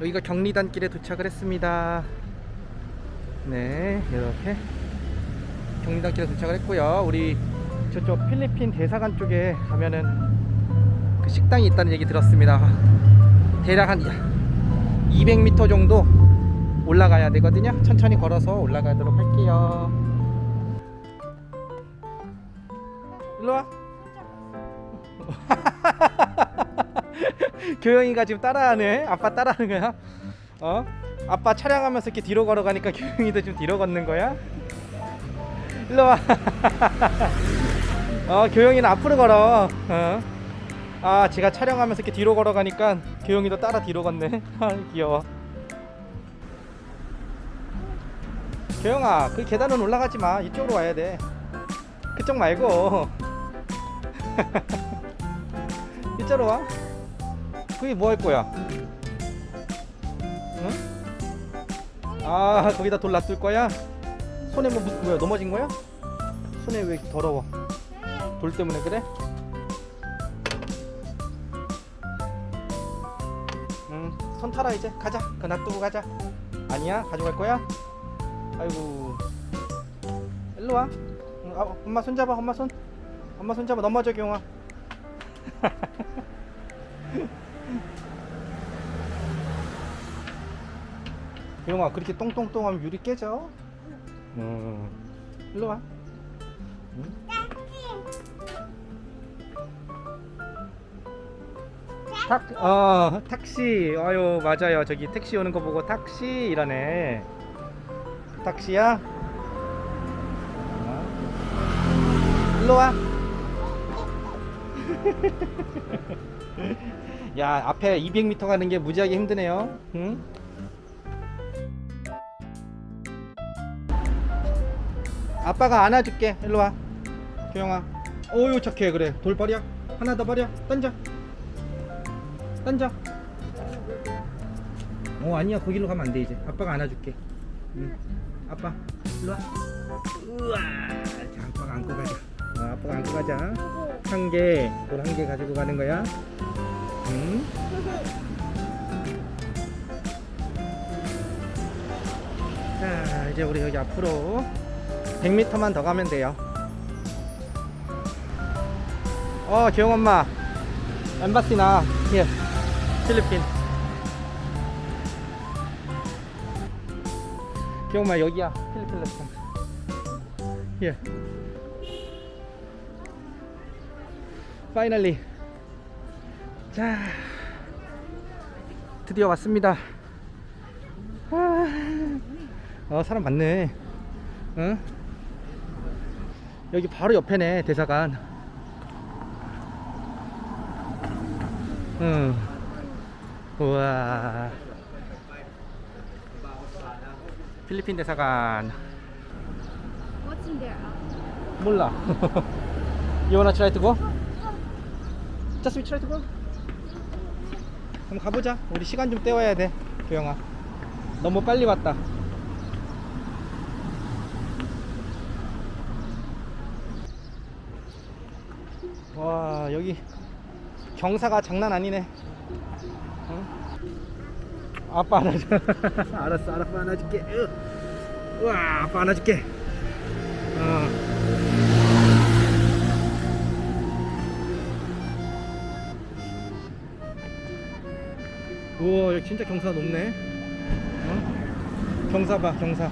여기가 경리단길에 도착을 했습니다. 네, 이렇게 경리단길에 도착을 했고요. 우리 저쪽 필리핀 대사관 쪽에 가면은 그 식당이 있다는 얘기 들었습니다. 대략 한 200m 정도 올라가야 되거든요. 천천히 걸어서 올라가도록 할게요. 일로 와. 교영이가 지금 따라하네. 아빠 따라하는 거야. 어? 아빠 촬영하면서 이렇게 뒤로 걸어가니까 교영이도 좀 뒤로 걷는 거야. 일로 와. 어, 교영이는 앞으로 걸어. 어. 아, 제가 촬영하면서 이렇게 뒤로 걸어가니까 교영이도 따라 뒤로 걷네. 아, 귀여워. 교영아, 그 계단은 올라가지 마. 이쪽으로 와야 돼. 그쪽 말고. 이쪽으로 와. 그게 뭐 할 거야? 응? 아, 거기다 돌 놔둘 거야? 손에 뭐, 묻- 뭐야, 넘어진 거야? 손에 왜 더러워? 돌 때문에 그래? 응, 손 털어 이제 가자. 그 놔두고 가자. 아니야, 가져갈 거야? 아이고, 일로 와. 응, 아, 엄마 손 잡아, 엄마 손. 엄마 손 잡아 넘어져 경아. 경아 그렇게 똥똥똥하면 유리 깨져. 음, 일로 와. 탁, 어, 택시. 아유, 맞아요. 저기 택시 오는 거 보고 택시 이러네. 택시야? 어? 일로 와. 야, 앞에 200m 가는 게 무지하게 힘드네요. 응? 아빠가 안아줄게. 일로 와. 교영아. 어유 착해. 그래. 돌 버려. 하나 더 버려. 던져. 던져. 어 아니야 거기로 가면 안 돼 이제. 아빠가 안아줄게. 응. 아빠 일로 와. 우와. 자 아빠가 안고 가자. 어, 아빠가 안고 가자. 한 개, 돌 한 개 가지고 가는 거야. 응? 자 이제 우리 여기 앞으로 100m만 더 가면 돼요. 어, 기영 엄마. 엠바시나. 예. 필리핀. 기영 엄마 여기야. 필리핀 레스토랑. 예. 파이널리. 자. 드디어 왔습니다. 아. 어, 사람 많네. 응? 여기 바로 옆에네 대사관. 응. 우와. 필리핀 대사관? 몰라. You wanna try to go? Just we try to go? 그럼 가보자. 우리 시간 좀 때워야 돼 교영아. 너무 빨리 왔다 와 여기 경사가 장난 아니네 응? 아빠 안아줘 알았어 알았어 안아줄게 으. 우와 아빠 안아줄게 어. 우와 여기 진짜 경사 높네 어? 경사 봐 경사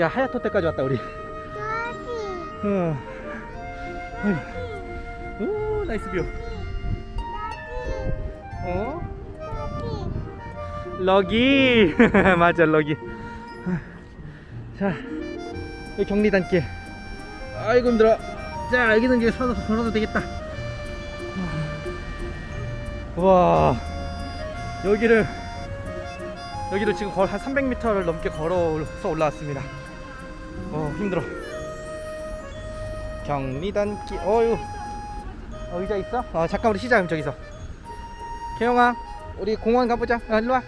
야 하얏토 때까지 왔다 우리 어. 어이. 오 나이스 뷰. 어? 럭이. 맞아 럭이. 자 여기 경리단길. 아이고 힘들어. 자 여기는 이제 서서 걸어도 되겠다. 와. 여기를 여기를 지금 한 300m를 넘게 걸어서 올라왔습니다. 어 힘들어 경리단길 어유 어, 의자 있어? 어 잠깐 우리 그럼 저기서. 개영아 우리 공원 가보자. 어, 일로와.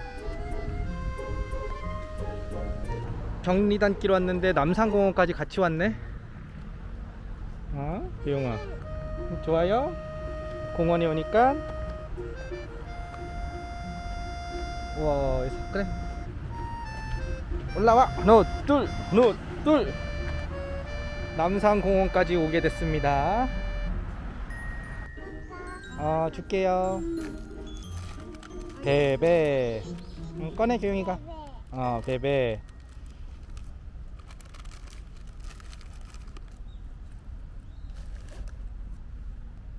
경리단길 왔는데 남산공원까지 같이 왔네. 어? 개영아. 좋아요? 공원에 오니까. 우와 그래. 올라와. 하나 둘 하나 둘 남산공원까지 오게 됐습니다. 아 줄게요. 베베 응, 꺼내 교영이가. 어 베베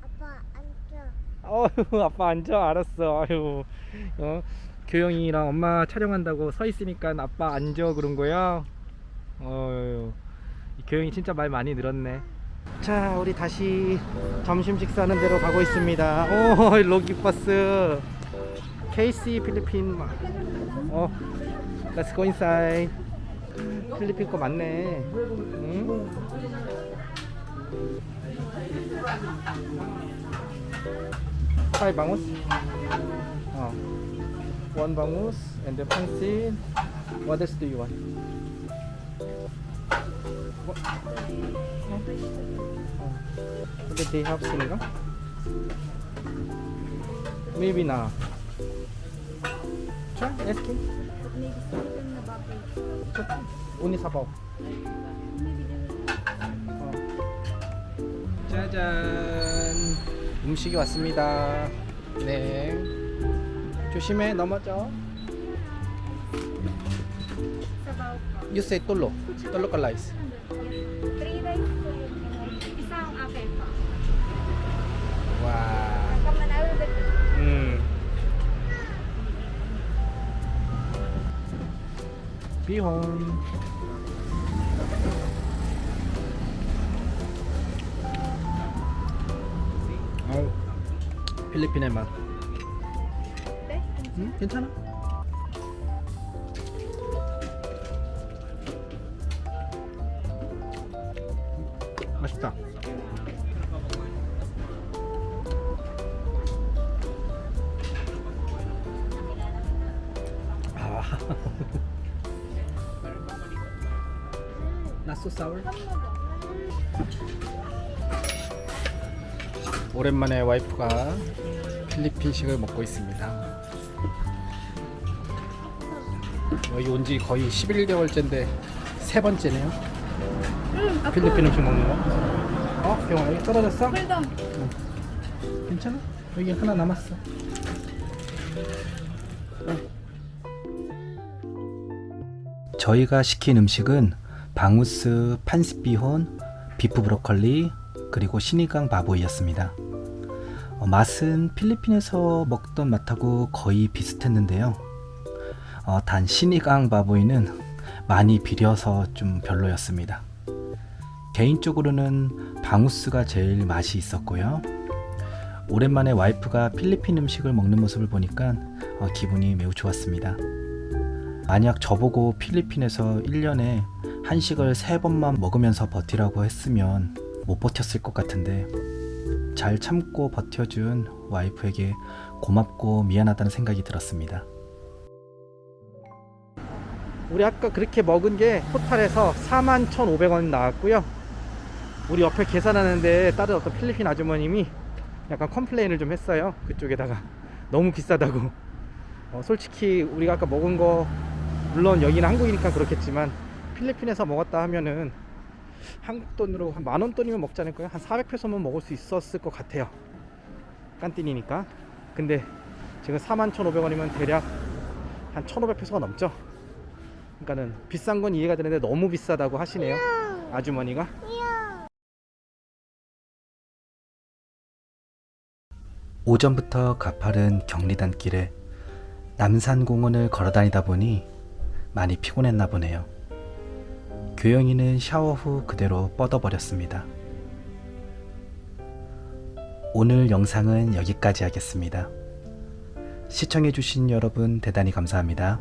아빠 앉아. 어휴 아빠 앉아 알았어. 아유 어? 교영이랑 엄마 촬영한다고 서 있으니까 아빠 앉아 그런 거야? 어휴. 이 교영이 진짜 말 많이 늘었네. 자 우리 다시 점심 식사하는 데로 가고 있습니다. 오 로기버스. KC 필리핀 어 Let's go inside. 필리핀 거 많네. 응? 파이 방우스? 어. one bangus and the pansit what else do you want Oh. Oh. Did they have sinigang? Maybe na. Try asking. It's okay. Uni sabaw. 어. 짜잔 음식이 왔습니다 네 조심해 넘어져. You say tullo ka rice 비혼 아우. 필리핀의 맛. 네? 응? 괜찮아? 맛있다. 아 Not so sour? 오랜만에 와이프가 필리핀식을 먹고 있습니다. 여기 온 지 거의 11개월째인데 세 번째네요. 필리핀 음식 먹는 거. 어? 병아 여기 떨어졌어? Hold 괜찮아? 여기 하나 남았어. 저희가 시킨 음식은 방우스 판스비혼, 비프 브로콜리, 그리고 신이강 바보이였습니다. 어, 맛은 필리핀에서 먹던 맛하고 거의 비슷했는데요. 어, 단 신이강 바보이는 많이 비려서 좀 별로였습니다. 개인적으로는 방우스가 제일 맛이 있었고요. 오랜만에 와이프가 필리핀 음식을 먹는 모습을 보니까 어, 기분이 매우 좋았습니다. 만약 저보고 필리핀에서 1년에 한식을 3번만 먹으면서 버티라고 했으면 못 버텼을 것 같은데 잘 참고 버텨준 와이프에게 고맙고 미안하다는 생각이 들었습니다. 우리 아까 그렇게 먹은 게 토탈에서 41,500원 나왔고요. 우리 옆에 계산하는데 다른 어떤 필리핀 아주머님이 약간 컴플레인을 좀 했어요. 그쪽에다가 너무 비싸다고. 어, 솔직히 우리가 아까 먹은 거 물론 여기는 한국이니까 그렇겠지만 필리핀에서 먹었다 하면은 한국 돈으로 한 만원 돈이면 먹지 않을까요? 한 400페소면 먹을 수 있었을 것 같아요. 깐띠니니까. 근데 지금 41,500원이면 대략 한 1,500페소가 넘죠. 그러니까는 비싼 건 이해가 되는데 너무 비싸다고 하시네요. 아주머니가. 오전부터 가파른 경리단길에 남산공원을 걸어다니다 보니 많이 피곤했나 보네요. 교영이는 샤워 후 그대로 뻗어버렸습니다. 오늘 영상은 여기까지 하겠습니다. 시청해주신 여러분 대단히 감사합니다.